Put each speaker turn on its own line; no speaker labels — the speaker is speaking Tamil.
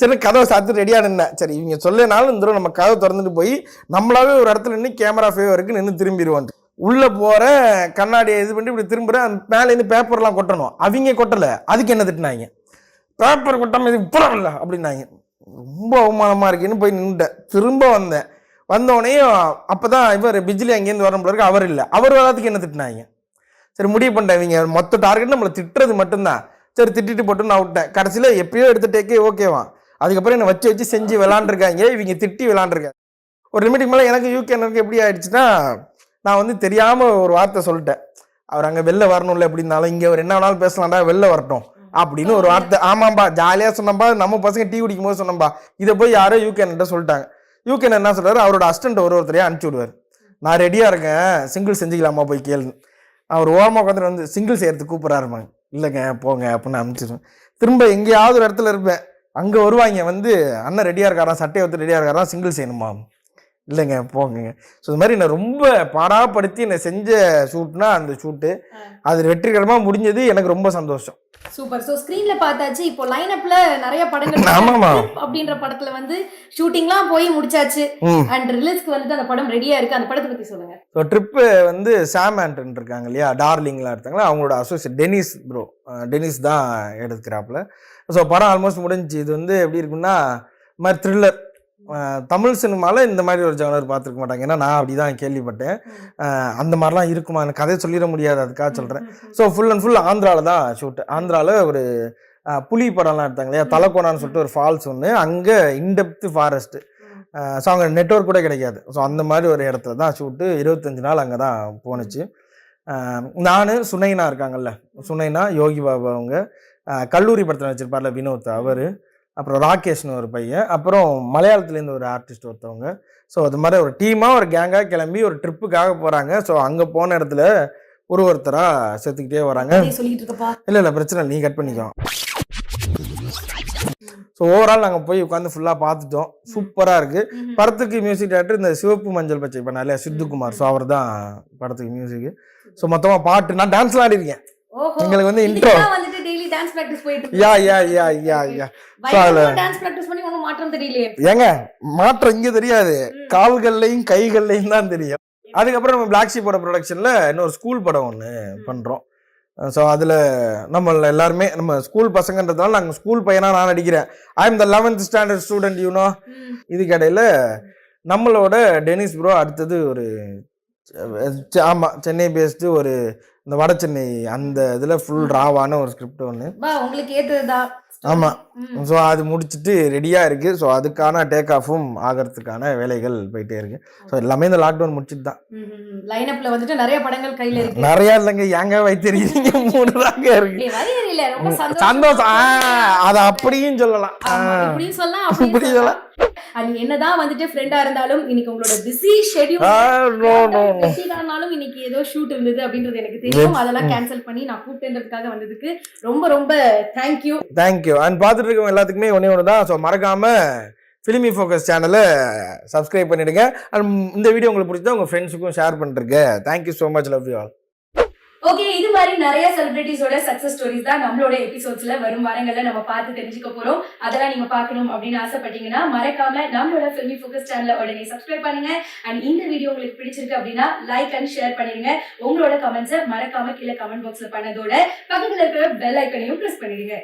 சரி கதவை சாத்து ரெடியாக நின்னேன். சரி இவங்க சொல்லனாலும் இந்த நம்ம கதவை திறந்துட்டு போய் நம்மளாவே ஒரு இடத்துல நின்று கேமரா ஃபேவருக்கு நின்று திரும்பிடுவோம் உள்ளே போகிற கண்ணாடியை இது பண்ணி இப்படி திரும்புகிறேன் மேலேருந்து பேப்பர்லாம் கொட்டணும். அவங்க கொட்டலை. அதுக்கு என்ன திட்டினாங்க? பேப்பர் கொட்டாமல் இது இப்பறம் இல்லை அப்படின்னாங்க. ரொம்ப அவமானமாக இருக்குன்னு போய் நின்றுட்டேன் திரும்ப வந்தேன். வந்தோடனே அப்போ தான் இவர் பிஜிலி அங்கேருந்து வர இருக்கு. அவர் இல்லை. அவர் வராதுக்கு என்ன திட்டினாங்க? சரி முடிவு பண்ணிட்டேன். இவங்க மொத்த டார்கெட் நம்மளை திட்டுறது மட்டும்தான். சரி திட்டிட்டு போட்டு நான் விட்டேன். கடைசியில் எப்பயோ எடுத்த டேக்கே ஓகேவா அதுக்கப்புறம் என்னை வச்சு வச்சு செஞ்சு விளாண்டுருக்காங்க. இவங்க திட்டி விளாண்டுருக்காங்க. ஒரு லிமிட்டுக்கு மேலே எனக்கு யூகே எனக்கு எப்படி ஆயிடுச்சுன்னா நான் வந்து தெரியாமல் ஒரு வார்த்தை சொல்லிட்டேன். அவர் அங்கே வெளில வரணும்ல எப்படி இருந்தாலும் இங்கே அவர் என்ன வேணாலும் பேசலாம்டா வெளில வரட்டும். அப்படின்னு ஒரு வார்த்தை. ஆமாம்பா ஜாலியாக சொன்னம்பா நம்ம பசங்க டீ குடிக்கும் போது சொன்னம்பா இதை போய் யாரோ யூகேன்ட்ட சொல்லிட்டாங்க. யூகேன் என்ன சொல்கிறாரு அவரோட அஸ்டண்ட் ஒரு ஒருத்தரையே அனுப்பிச்சி விடுவார். நான் ரெடியாக இருக்கேன். சிங்கிள் செஞ்சுக்கலாமா போய் கேளு அவர் ஓரமாக உட்காந்துட்டு வந்து சிங்கிள் செய்கிறதுக்கு கூப்பிட்றாருமாங்க இல்லைங்க போங்க அப்படின்னு அனுப்பிச்சிடுவேன் திரும்ப எங்கேயாவது ஒரு இடத்துல இருப்பேன். அங்கே வருவாங்க வந்து அண்ணன் ரெடியாக இருக்காராம் சட்டையை வந்து ரெடியாக இருக்காராம் சிங்கிள் செய்யணுமா இல்லைங்க போங்க. ஸோ இது மாதிரி என்னை ரொம்ப பாடாப்படுத்தி என்னை செஞ்ச ஷூட்னா அந்த ஷூட்டு அது வெற்றிகரமாக முடிஞ்சது எனக்கு ரொம்ப சந்தோஷம்.
சூப்பர். சோ ஸ்கிரீன்ல பார்த்தாச்சு இப்போ லைன் அப்ல நிறைய படங்கள்
ஆமாமா.
அப்படின்ற படத்துல வந்து ஷூட்டிங்லாம் போய் முடிச்சாச்சு. அண்ட் ரிலீஸ்க்கு வந்துட்டு அந்த படம் ரெடியா இருக்கு. அந்த படத்தை பத்தி சொல்லுங்க.
ஸோ ட்ரிப்பு வந்து சாம் ஆண்டன் இருக்காங்க இல்லையா? டார்லிங்லாம் எடுத்தாங்களா அவங்களோட அசோசியேட் டெனிஸ் ப்ரோ டெனிஸ் தான் எடுத்துக்கிறாப்புல. ஸோ படம் ஆல்மோஸ்ட் முடிஞ்சுச்சு இது வந்து எப்படி இருக்குன்னா மாதிரி த்ரில்லர் தமிழ் சினிமாவில் இந்த மாதிரி ஒரு ஜானர் பார்த்துருக்க மாட்டாங்க. ஏன்னா நான் அப்படி தான் கேள்விப்பட்டேன் அந்த மாதிரிலாம் இருக்குமா? எனக்கு கதை சொல்லிட முடியாது அதுக்காக சொல்கிறேன் ஸோ ஃபுல் அண்ட் ஃபுல் ஆந்திராவில் தான் ஷூட் ஆந்திராவில் ஒரு புலி படம்லாம் எடுத்தாங்க இல்லையா? தலக்கோனான்னு சொல்லிட்டு ஒரு ஃபால்ஸ் ஒன்று அங்கே இன்டெப்த் ஃபாரஸ்ட்டு ஸோ அங்கே நெட்ஒர்க் கூட கிடைக்காது. ஸோ அந்த மாதிரி ஒரு இடத்துல தான் ஷூட்டு இருபத்தஞ்சு நாள் அங்கே தான் போணுச்சு. நான் சுனைனா இருக்காங்கல்ல. சுனைனா யோகி பாபு அவங்க கல்லூரி படத்தில் வச்சிருப்பார்ல வினோத் அவர். அப்புறம் ராகேஷ்னு ஒரு பையன். அப்புறம் மலையாளத்துலேருந்து ஒரு ஆர்டிஸ்ட் ஒருத்தவங்க. ஸோ அது மாதிரி ஒரு டீமாக ஒரு கேங்காக கிளம்பி ஒரு ட்ரிப்புக்காக போகிறாங்க ஸோ அங்கே போன இடத்துல ஒரு ஒருத்தராக செத்துக்கிட்டே வராங்க. இல்லை இல்லை பிரச்சனை நீ கட் பண்ணிக்கோ. ஸோ ஓவரால் நாங்கள் போய் உட்காந்து ஃபுல்லாக பார்த்துட்டோம். சூப்பராக இருக்குது படத்துக்கு மியூசிக் டேரக்டர் இந்த சிவப்பு மஞ்சள் பச்சை பண்ண இல்லையா சித்துக்குமார். ஸோ அவர் தான் படத்துக்கு மியூசிக் ஸோ மொத்தமாக பாட்டு நான் டான்ஸ்லாம் ஆடிருக்கேன். எங்களுக்கு வந்து intro.
டான்ஸ் பிராக்டிஸ் போயிட்டு
யா யா யா யா யா
டான்ஸ் பிராக்டிஸ் பண்ணி ஒன்னும் மாற்றம் தெரியலையே?
ஏங்க மாற்றம் இங்கே தெரியாது. கால்கள்லையும் கைகள்லையும் தான் தெரியும். அதுக்கப்புறம் நம்ம பிளாக் ஷீப்போட ப்ரொடக்ஷனில் இன்னொரு ஸ்கூல் படம் ஒன்று பண்ணுறோம் ஸோ அதில் நம்ம எல்லாருமே நம்ம ஸ்கூல் பசங்கன்றதுனால நாங்கள் ஸ்கூல் பையனாக நான் நடிக்கிறேன். I am the eleventh standard student you know
hmm.
இதுக்கு இடையில நம்மளோட டெனிஸ் ப்ரோ அடுத்தது ஒரு ஆமாம் ஆமா சென்னை பேஸ்டு ஒரு இந்த வட சென்னை அந்த இதில் ஃபுல் ராவான ஒரு ஸ்கிரிப்ட் ஒன்று
உங்களுக்கு ஏத்ததுதான். ம்.
ஸோ அது முடிச்சுட்டு ரெடியாக இருக்கு. ஸோ அதுக்கான டேக் ஆஃபும் ஆகிறதுக்கான வேலைகள் போயிட்டே இருக்கு. ஸோ எல்லாமே இந்த லாக்டவுன் முடிச்சுட்டு தான்
லைன் அப்ல வந்துட்டு நிறைய படங்கள் கையில இருக்கு.
நிறையா இல்லைங்க. ஏங்க வைத்திருக்கீங்க மூணு தாங்க இருக்கு.
சந்தோஷம்
அதை அப்படியும் சொல்லலாம்.
சொல்லலாம் அப்படியும்
சொல்லலாம்.
சொல்லலாம். அது என்னதான் வந்துட்டு ஃப்ரெண்டா இருந்தாலும் இன்னைக்கு உங்களோட பிஸி ஷெட்யூல் இன்னைக்கு ஏதோ ஷூட் இருந்தது அப்படின்றது எனக்கு தெரியும். அதெல்லாம் கேன்சல் பண்ணி நான் கூப்பிட்டேன்றதுக்காக வந்ததுக்கு ரொம்ப ரொம்ப தேங்க்யூ
தேங்க்யூ அண்ட் பார்த்துட்டு இருக்கவங்க எல்லாத்துக்குமே ஒன்றே ஒன்று தான் ஸோ மறக்காம ஃபிலிமி ஃபோக்கஸ் சேனலை சப்ஸ்கிரைப் பண்ணிடுங்க. அண்ட் இந்த வீடியோ உங்களுக்கு பிடிச்சா உங்கள் ஃப்ரெண்ட்ஸுக்கும் ஷேர் பண்ணிருங்க thank you so much love you all
okay இது மாதிரி நிறைய செலிபிரிட்டிஸோட சக்சஸ் ஸ்டோரிஸ் தான் நம்மளோட எபிசோட்ஸ்ல வரும் வாரங்கள்ல நம்ம பார்த்து தெரிஞ்சுக்க போறோம். அதெல்லாம் நீங்க பார்க்கணும் அப்படின்னு ஆசைப்பட்டீங்கன்னா மறக்காம நம்மளோட ஃபில்மி ஃபோக்கஸ் சேனல உடனே சப்ஸ்கிரைப் பண்ணுங்க. அண்ட் இந்த வீடியோ உங்களுக்கு பிடிச்சிருக்கு அப்படின்னா லைக் அண்ட் ஷேர் பண்ணிடுங்க. உங்களோட கமெண்ட்ஸை மறக்காம கீழே கமெண்ட் பாக்ஸ்ல பண்ணதோட பக்கத்துல இருக்கிற பெல் ஐக்கனையும் ப்ரெஸ் பண்ணிடுங்க.